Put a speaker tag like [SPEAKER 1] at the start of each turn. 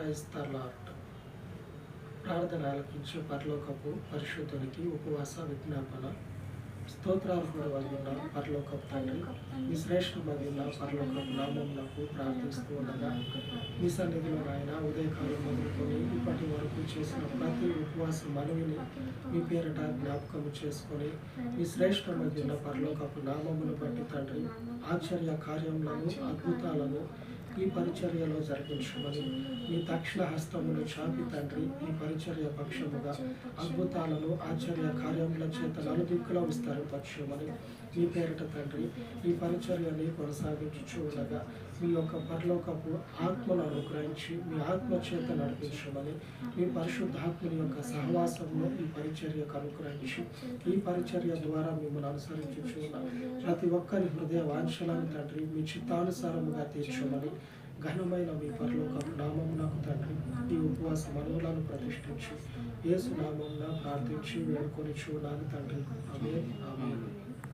[SPEAKER 1] క్రైస్తలార్ట్ ప్రార్థన ఆలకించే పరలోకపు పరిశుద్ధునికి ఉపవాస విజ్ఞాపన. స్తోత్రాలు కూడా ఉన్న పరలోకపు తండ్రి మీ శ్రేష్టమైన పరలోకపు నామములకు ప్రార్థిస్తూ ఉండగా మీ సన్నిధిలో నాయన ఉదయకాలం మొదలుకొని చేసిన ప్రతి ఉపవాస మనవిని మీ పేరిట జ్ఞాపకం చేసుకొని మీ శ్రేష్టమైన పరలోకపు నామమును బట్టి తండ్రి ఆశ్చర్య కార్యములను అద్భుతాలను ఈ పరిచర్యలో జరిపించమని మీ తక్షణ హస్తమును చాపి తండ్రి ఈ పరిచర్య పక్షముగా అద్భుతాలను ఆశ్చర్య కార్యముల చేత నలుదిక్కులో విస్తరింపచేయమని మీ పేరిట తండ్రి ఈ పరిచర్యని కొనసాగించుచు ఉండగా మీ యొక్క పరలోకపు ఆత్మను అనుగ్రహించి మీ ఆత్మ చేత నడిపించమని మీ పరిశుద్ధాత్మని యొక్క సహవాసంలో ఈ పరిచర్యకు అనుగ్రహించి ఈ పరిచర్య ద్వారా మిమ్మల్ని అనుసరించుచు ప్రతి ఒక్కరి హృదయ వాంఛలను తండ్రి మీ చిత్తానుసారముగా తీర్చమని ఘనమైన మీ పరలోకపు నామం నాకు తండ్రి ఈ ఉపవాస మనవులను ప్రతిష్ఠించి ఏసు నామం ప్రార్థించి వేడుకొని చూడాలి తండ్రి. అమే ఆమె